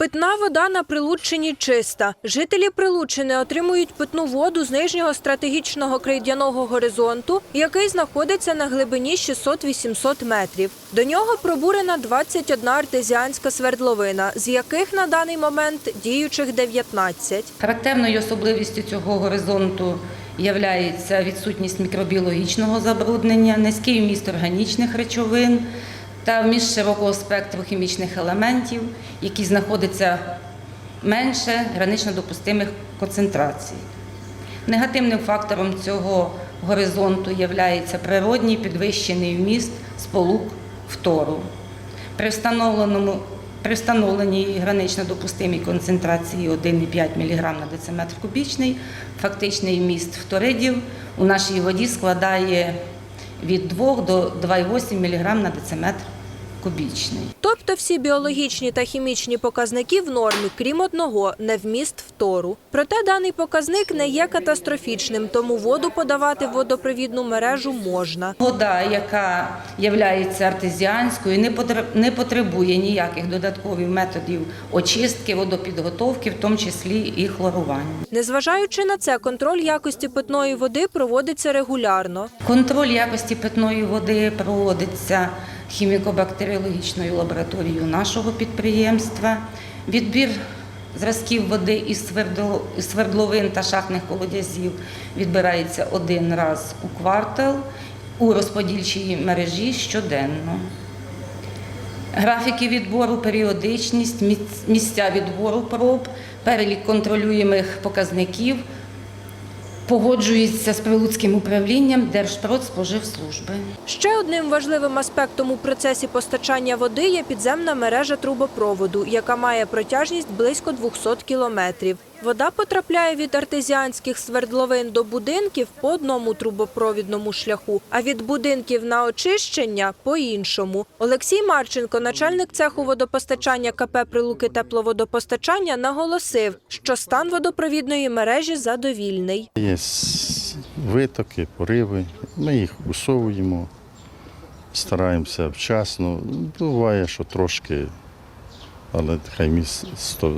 Питна вода на Прилуччині чиста. Жителі Прилуччини отримують питну воду з нижнього стратегічного крейдяного горизонту, який знаходиться на глибині 600-800 метрів. До нього пробурена 21 артезіанська свердловина, з яких на даний момент діючих 19. Характерною особливістю цього горизонту є відсутність мікробіологічного забруднення, низький вміст органічних речовин та вміст широкого спектру хімічних елементів, які знаходяться менше гранично допустимих концентрацій. Негативним фактором цього горизонту є природній підвищений вміст сполук фтору. При встановленому встановленій гранично допустимій концентрації 1,5 мг на дециметр кубічний фактичний вміст фторидів у нашій воді складає від 2 до 2,8 мг на дециметр кубічний. Тобто всі біологічні та хімічні показники в нормі, крім одного, не вміст фтору. Проте даний показник не є катастрофічним, тому воду подавати в водопровідну мережу можна. Вода, яка є артезіанською, не потребує ніяких додаткових методів очистки, водопідготовки, в тому числі і хлорування. Незважаючи на це, контроль якості питної води проводиться регулярно. Контроль якості питної води проводиться хіміко-бактеріологічною лабораторією нашого підприємства. Відбір зразків води із свердловин та шахтних колодязів відбирається один раз у квартал у розподільчій мережі щоденно. Графіки відбору, періодичність, місця відбору проб, перелік контролюємих показників погоджується з Прилуцьким управлінням Держпродспоживслужби. Ще одним важливим аспектом у процесі постачання води є підземна мережа трубопроводу, яка має протяжність близько 200 кілометрів. Вода потрапляє від артезіанських свердловин до будинків по одному трубопровідному шляху, а від будинків на очищення по іншому. Олексій Марченко, начальник цеху водопостачання КП Прилуки тепловодопостачання, наголосив, що стан водопровідної мережі задовільний. Є витоки, пориви, ми їх усовуємо, стараємося вчасно. Буває, що трошки, але хай місто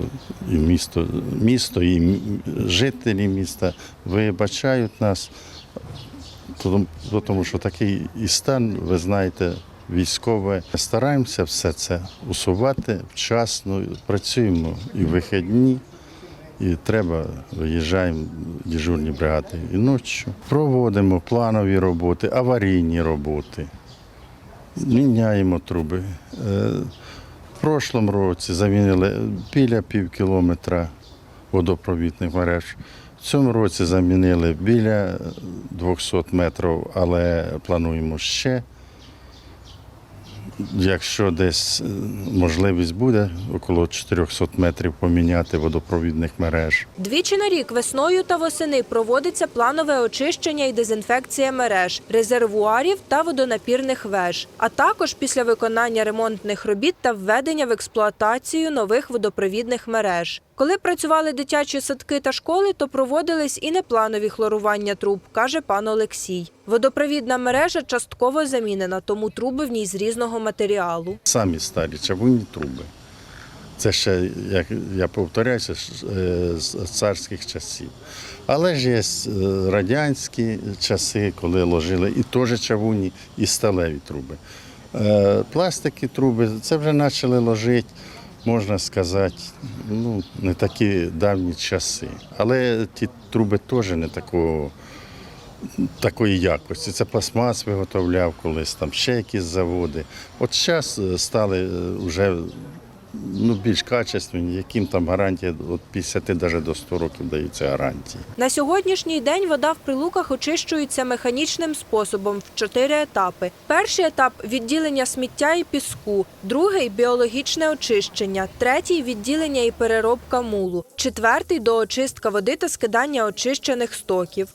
і місто, місто і жителі міста вибачають нас, тому- що такий і стан, ви знаєте, військове. Стараємося все це усувати вчасно, працюємо і вихідні. І треба, виїжджаємо дежурні бригади і ночі. Проводимо планові роботи, аварійні роботи, міняємо труби. Прошлому році замінили біля пів кілометра водопровідних мереж. В цьому році замінили біля 200 метрів, але плануємо ще. Якщо десь е, можливість буде, около 400 метрів поміняти водопровідних мереж. Двічі на рік весною та восени проводиться планове очищення і дезінфекція мереж, резервуарів та водонапірних веж, а також після виконання ремонтних робіт та введення в експлуатацію нових водопровідних мереж. Коли працювали дитячі садки та школи, то проводились і непланові хлорування труб, каже пан Олексій. Водопровідна мережа частково замінена, тому труби в ній з різного матеріалу. Самі старі чавунні труби. Це ще, як я повторяюся, е, з царських часів. Але ж є е, радянські часи, коли ложили і теж чавунні, і сталеві труби. Е, Пластики труби це вже почали ложити, можна сказати, ну, не такі давні часи. Але ті труби теж не такого. Такої якості. Це пластмас виготовляв колись, там ще якісь заводи. От зараз стали вже ну, більш качественні, яким там гарантія від 50 навіть до 100 років даються гарантії. На сьогоднішній день вода в прилуках очищується механічним способом в чотири етапи. Перший етап відділення сміття і піску, другий біологічне очищення, третій відділення і переробка мулу, четвертий доочистка води та скидання очищених стоків.